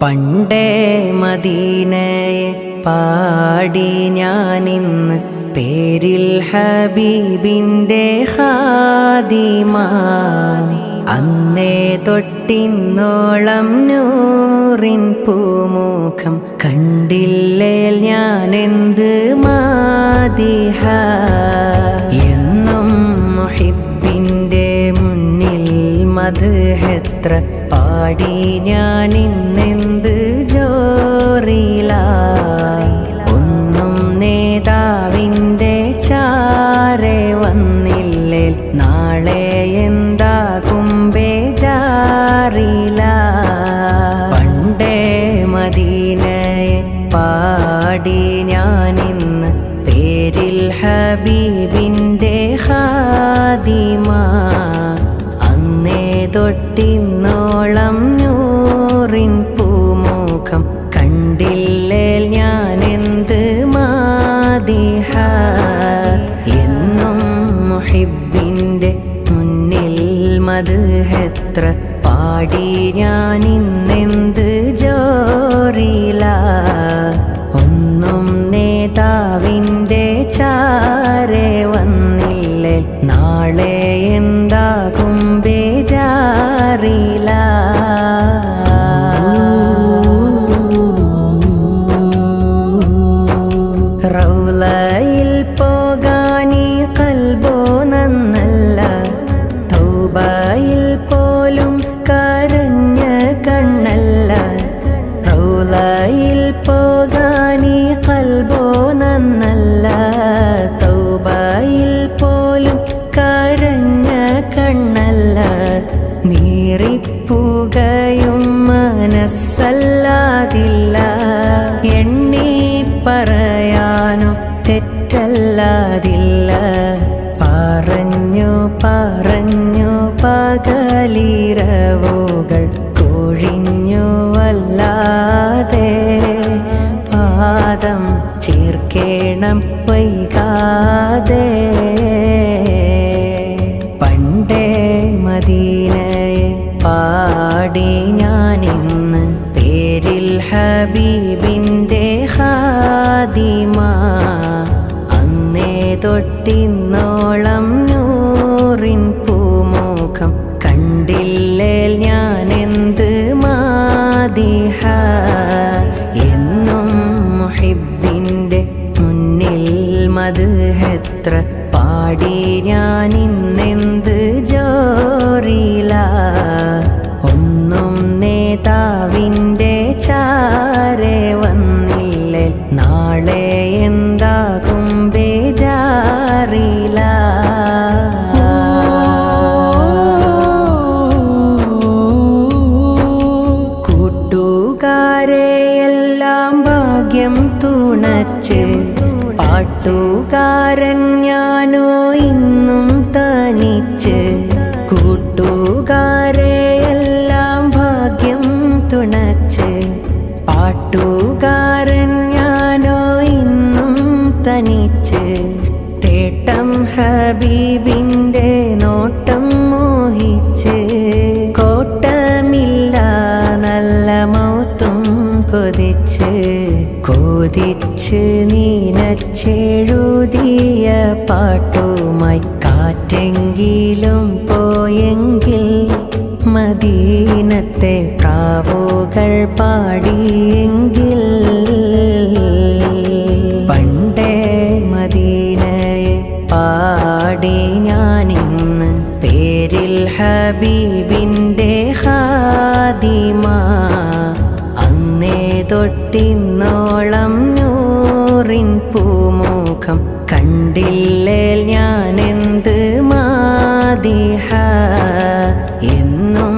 പണ്ടേ മദീനയെ പാടി ഞാനിന്ന് പേരിൽ ഹബീബിന്റെ ഹാദിമാ അന്നേ തൊട്ടിന്നോളം നൂറിൻ പൂമുഖം കണ്ടില്ലേ ഞാനെന്ത് മാതിഹ എന്നും മുഹിബിന്റെ മുന്നിൽ മധുഹെത്ര പാടി ഞാൻ തൊട്ടിന്നോളം നൂറിൻ പൂമുഖം കണ്ടില്ലേ ഞാനെന്ത് മാതിഹ? എന്നും മുഹിബിന്റെ മുന്നിൽ മധുഹെത്ര പാടി ഞാൻ ഞാനിന്നെന്ത് ജോറില? ഒന്നും നേതാവിന്റെ ചാരെ വന്നില്ലേ? നാളെ എന്താകും റൗലയിൽ പോകാനീ കൽബോ നന്നല്ല. തൗബയിൽ പോലും കരഞ്ഞ കണ്ണല്ല. റൗലയിൽ പോകാനീ കൽബോ നന്നല്ല. തൗബയിൽ പോലും കരഞ്ഞ കണ്ണല്ല. നീറിപ്പുകയും മനസ്സല്ലാതില്ല. എണ്ണി പറയാനോ തെറ്റല്ലാതില്ല പറഞ്ഞു പറഞ്ഞു പകലിരവുകൾ കൊഴിഞ്ഞു വല്ലാതെ. പാദം ചേർക്കേണം വൈകാതെ. പണ്ടേ മദീനയെ പാടി മധുഹെത്ര പാടി ഞാനിന്നെന്ത് പാട്ടുകാരൻ ഞാനോ ഇന്നും തനിച്ച് കൂട്ടുകാരെയെല്ലാം ഭാഗ്യം തുണച്ച് പാട്ടുകാരൻ ഞാനോ ഇന്നും തനിച്ച് തേട്ടം ഹബീബിന്റെ നോട്ടം മോഹിച്ച് കോട്ടമില്ല നല്ല മൗത്തും കൊതിച്ച് കൊതിച്ച് നീനച്ചെഴുതിയ പാട്ടുമായി കാറ്റെങ്കിലും പോയെങ്കിൽ മദീനത്തെ പ്രാവുകൾ പാടിയെങ്കിൽ പണ്ടേ മദീനയെ പാടി ഞാനിന്ന് പേരിൽ ഹബീബിന്റെ ഹാദിമ. അന്നേ തൊട്ടിന്നോളം പൂമുഖം ഞാൻ എന്ത് മാതിഹ എന്നും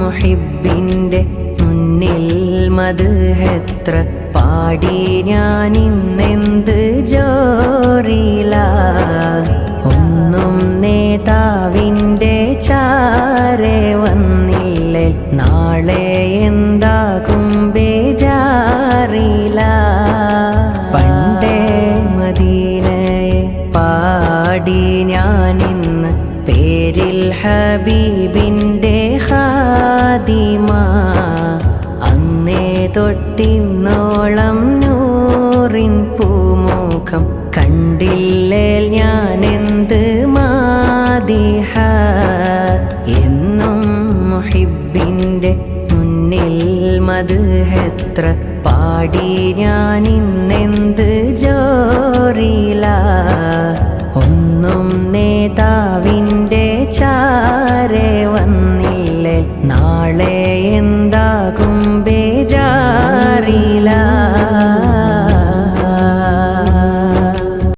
മുഹിബിന്റെ മുന്നിൽ മധുഹെത്ര പാടി ഞാൻ ഇന്നെന്ത് ജോറില? ഒന്നും നേതാവിന്റെ ചാരെ വന്നില്ലേ നാളെ എന്താകും? പേരിൽ ഹബീബിന്റെ ഹാദിമ അന്നേ തൊട്ടിന്നോളം നൂറിൻ പൂമുഖം കണ്ടില്ലേ ഞാൻ എന്ത് മാതിഹ എന്നും മുഹിബിന്റെ മുന്നിൽ മധുഹെത്ര പാടി ഞാൻ ഇന്നെന്ത് ജോറില? ഒന്നും നേതാവിന്റെ